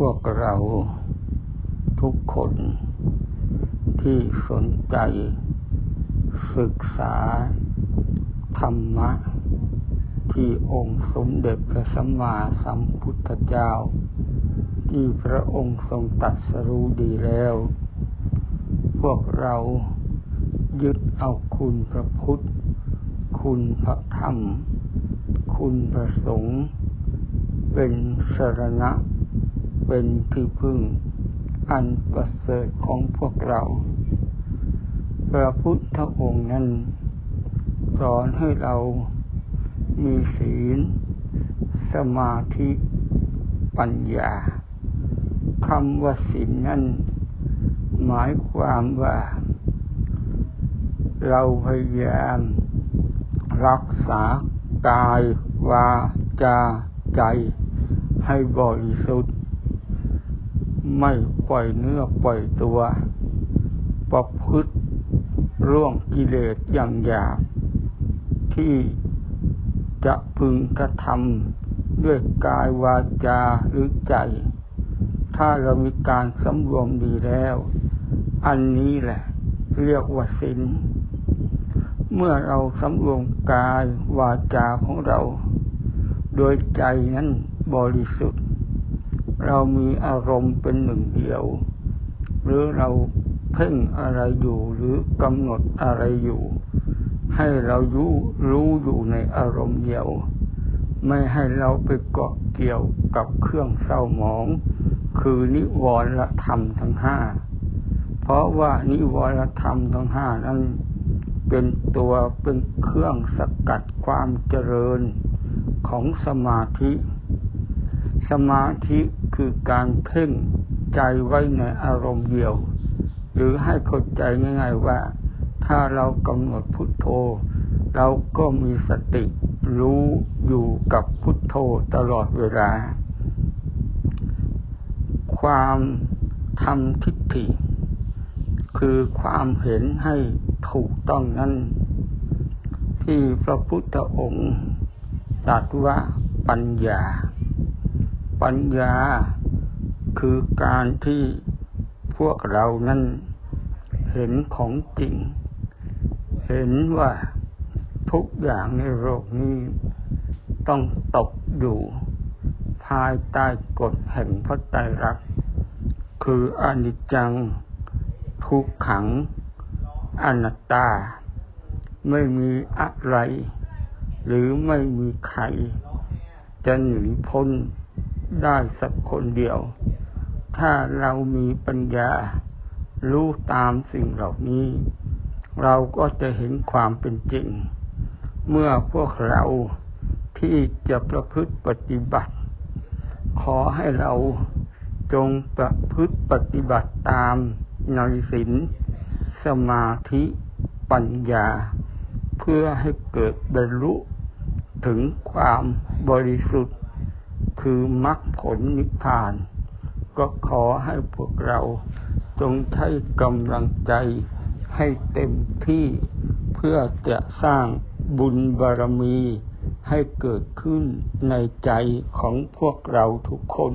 พวกเราทุกคนที่สนใจศึกษาธรรมะ ที่องค์สมเด็จพระสัมมาสัมพุทธเจ้า ที่พระองค์ทรงตรัสรู้ดีแล้ว พวกเรายึดเอาคุณพระพุทธ คุณพระธรรม คุณพระสงฆ์เป็นสรณะ เป็นที่พึ่งอันประเสริฐของพวกเรา พระพุทธองค์นั้น สอนให้เรามีศีล สมาธิ ปัญญาคำว่าศีลนั้น หมายความว่า เราพยายามรักษากายวาจาใจให้บริสุทธิ์ ไม่ปล่อยเนื้อปล่อยตัว ประพฤติร่วงกิเลสอย่างหยาบที่จะพึงกระทำด้วยกายวาจาหรือใจ ถ้าเรามีการสำรวมดีแล้ว อันนี้แหละ เรียกว่าศีลเมื่อเราสำรวมกายวาจาของเรา โดยใจนั้นบริสุทธิ์ เรามีอารมณ์เป็นหนึ่งเดียว หรือเราเพ่งอะไรอยู่หรือกำหนดอะไรอยู่ ให้เรารู้รู้อยู่ในอารมณ์เดียว ไม่ให้เราไปเกาะเกี่ยวกับเครื่องเศร้าหมอง คือนิวรณธรรมทั้งห้าเพราะว่านิวรณธรรมทั้งห้านั้นเป็นตัวเป็นเครื่องสกัดความเจริญของสมาธิ สมาธิคือการเพ่งใจไว้ในอารมณ์เดียว หรือให้เข้าใจง่ายๆว่า ถ้าเรากำหนดพุทโธ เราก็มีสติรู้อยู่กับพุทโธตลอดเวลา ความทำทิฏฐิ คือความเห็นให้ถูกต้องนั้นที่พระพุทธองค์ตรัสว่าปัญญา ปัญญาคือการที่พวกเรานั้นเห็นของจริง เห็นว่าทุกอย่างในโลกนี้ต้องตกอยู่ ภายใต้กฎแห่งพระไตรลักษณ์คืออนิจจัง ทุกขัง อนัตตา ไม่มีอะไร หรือไม่มีใคร จะหนีพ้น ได้สักคนเดียว ถ้าเรามีปัญญา รู้ตามสิ่งเหล่านี้ เราก็จะเห็นความเป็นจริง เมื่อพวกเราที่จะประพฤติปฏิบัติ ขอให้เราจงประพฤติปฏิบัติตามในศีลสมาธิปัญญา เพื่อให้เกิดบรรลุถึงความบริสุทธิ์ คือมรรคผลนิพพาน ก็ขอให้พวกเราจงใช้กำลังใจให้เต็มที่เพื่อจะสร้างบุญบารมีให้เกิดขึ้นในใจของพวกเราทุกคน